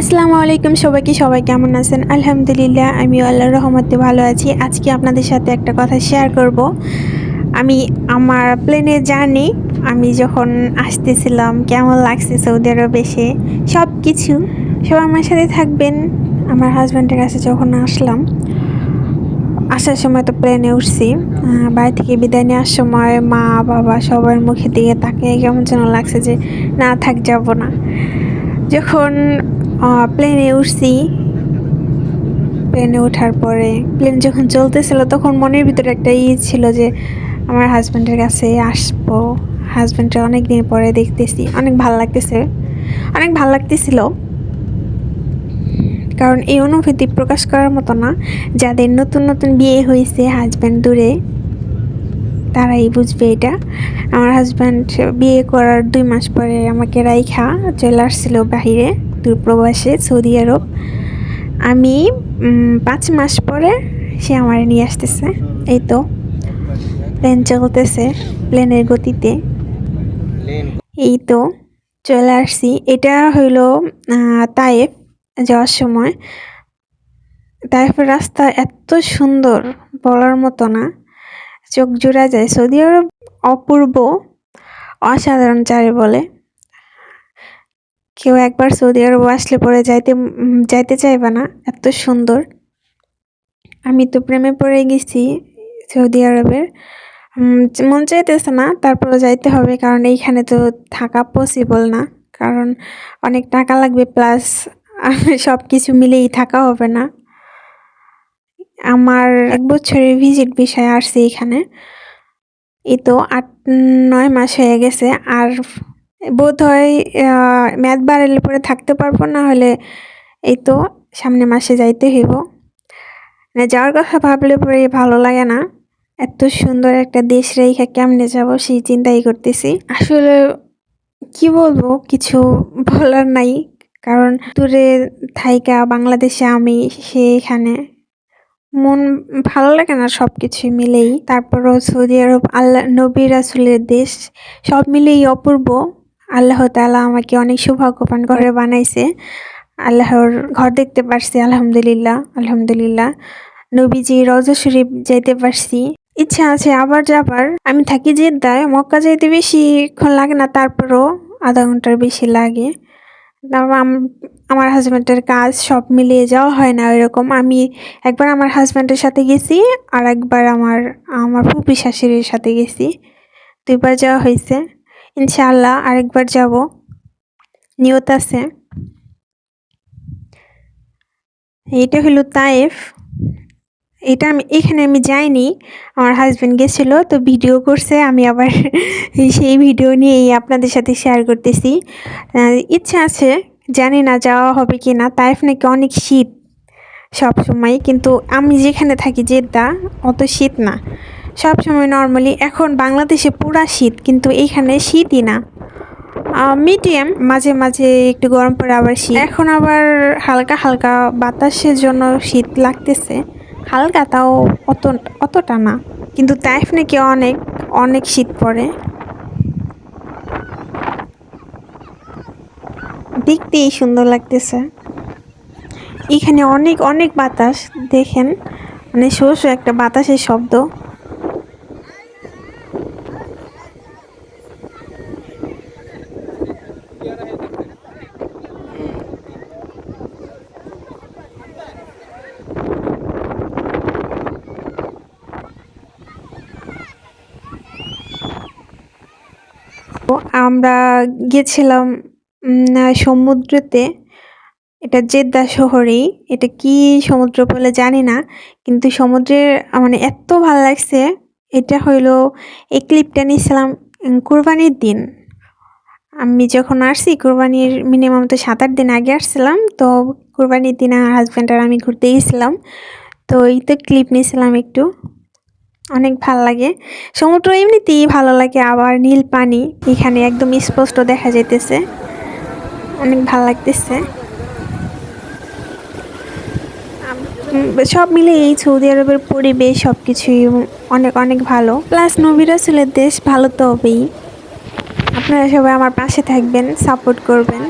আসসালামু আলাইকুম সবাইকে সবাই কেমন আছেন? আলহামদুলিল্লাহ আমি আল্লাহর রহমতে ভালো আছি। আজকে আপনাদের সাথে একটা কথা শেয়ার করব। আমি আমার প্লেনে জার্নি আমি যখন আসতেছিলাম, কেমন লাগছে সৌদি আরব এসে? সব কিছু সব আমার সাথে থাকবেন। আমার হাজব্যান্ডের কাছে যখন আসলাম, আসার সময় তো প্লেনে উঠছি। বাড়ি থেকে বিদায় নেওয়ার সময় মা, বাবা সবার মুখে দিকে তাকে কেমন যেন লাগছে যে, না থাক, যাব না। যখন প্লেনে উঠছি। প্লেনে ওঠার পরে প্লেন যখন চলতেছিল তখন মনের ভিতরে একটা ই ছিল যে, আমার হাজব্যান্ডের কাছে আসব। হাজব্যান্ডটা অনেক দিন পরে দেখতেছি, অনেক ভালো লাগতেছে, অনেক ভালো লাগতেছিল। কারণ এই অনুভূতি প্রকাশ করার মতো না, যাদের নতুন নতুন বিয়ে হয়েছে হাজব্যান্ড দূরে, তারাই বুঝবে এটা। আমার হাজব্যান্ড বিয়ে করার দুই মাস পরে আমাকে রাইখা চলে আসছিল বাহিরে। দূরপ্রবাসে সৌদি আরব। আমি পাঁচ মাস পরে সে আমার নিয়ে আসতেছে। এই তো প্লেন চলতেছে প্লেনের গতিতে। এই তো চলে আসছি। এটা হইল তায়েফ যাওয়ার সময়। তায়েফের রাস্তা এত সুন্দর বলার মতো না। চোখ জোড়া যায়। সৌদি আরব অপূর্ব অসাধারণ চারে বলে। কেউ একবার সৌদি আরব আসলে পরে যাইতে যাইতে চাইবে না। এত সুন্দর। আমি তো প্রেমে পড়ে গেছি সৌদি আরবের। মন চাইতেছে না তারপরে যাইতে হবে, কারণ এইখানে তো থাকা পসিবল না। কারণ অনেক টাকা লাগবে প্লাস সব কিছু মিলেই থাকা হবে না। আমার এক বছরের ভিজিট বিষয় আসছে এখানে। এই তো আট, নয় মাস হয়ে গেছে, আর বোধ হয় ম্যাথ বাড়ালে পরে থাকতে পারব, না হলে এই তো সামনে মাসে যাইতে হইব। না যাওয়ার কথা ভাবলে পরে ভালো লাগে না। এত সুন্দর একটা দেশ রেখা কেমনে যাব সেই চিন্তাই করতেছি। আসলে কি বলব, কিছু বলার নাই। কারণ দূরে থাইকা বাংলাদেশে আমি সেখানে মন ভালো লাগে না সব কিছু মিলেই। তারপরও সৌদি আরব আল্লাহ নবী রাসুলের দেশ সব মিলেই অপূর্ব। আল্লাহ তাআলা আমাকে অনেক সৌভাগ্যবান ঘরে বানাইছে। আল্লাহর ঘর দেখতে পারছি, আলহামদুলিল্লাহ আলহামদুলিল্লাহ। নবীজি রওজা শরীফ যাইতে পারছি। ইচ্ছা আছে আবার যাবার। আমি থাকি জেদ্দায়, মক্কা যাইতে বেশিক্ষণ লাগে না, তারপরও আধা ঘণ্টার বেশি লাগে। তারপর আমার হাজব্যান্ডের কাজ সব মিলিয়ে যাওয়া হয় না ওইরকম। আমি একবার আমার হাজব্যান্ডের সাথে গেছি আর একবার আমার আমার ফুপি শাশুড়ির সাথে গেছি। দুইবার যাওয়া হয়েছে। ইনশাআল্লাহ আরেকবার যাব। নিয়ত আছে। এইটা হলো তায়েফ। এটা আমি, এখানে আমি যাইনি, আমার হাজব্যান্ড গেছিল, তো ভিডিও করছে, আমি আবার সেই ভিডিও নিয়েই আপনাদের সাথে শেয়ার করতেছি। ইচ্ছা আছে, জানি না যাওয়া হবে কি না তাইফ নাকি অনেক শীত সব সময় কিন্তু আমি যেখানে থাকি জেদ্দা, অত শীত না। সব সময় নর্মালি এখন বাংলাদেশে পুরা শীত, কিন্তু এইখানে শীতই না। মিডিয়াম মাঝে মাঝে একটু গরম পড়ে আবার শীত। এখন আবার হালকা হালকা বাতাসের জন্য শীত লাগতেছে। হালকা তাও অত, অতটা না। কিন্তু তাইফ নাকি অনেক অনেক শীত পড়ে। দেখতেই সুন্দর লাগতেছে। এখানে অনেক অনেক বাতাস, দেখেন। মানে শো একটা বাতাসের শব্দ। আমরা গেছিলাম সমুদ্রেতে। এটা জেদ্দা শহরেই। এটা কি সমুদ্র বলে জানি না, কিন্তু সমুদ্রের মানে এত ভালো লাগছে। এটা হইল এই ক্লিপটা নিয়েছিলাম কোরবানির দিন। আমি যখন আসছি, কোরবানির মিনিমাম তো সাত আট দিন আগে আসছিলাম, তো কোরবানির দিন আমার হাজব্যান্ড আর আমি ঘুরতে গেছিলাম। তো এই তো ক্লিপ নিয়েছিলাম একটু। অনেক ভালো লাগে। সমুদ্র এমনিতেই ভালো লাগে, আবার নীল পানি, এখানে একদম স্পষ্ট দেখা যাইতেছে। অনেক ভালো লাগতেছে। সব মিলে এই সৌদি আরবের পরিবেশ সব কিছুই অনেক অনেক ভালো। প্লাস নবিরাসুলের দেশ ভালো তো হবেই। আপনারা সবাই আমার পাশে থাকবেন সাপোর্ট করবেন।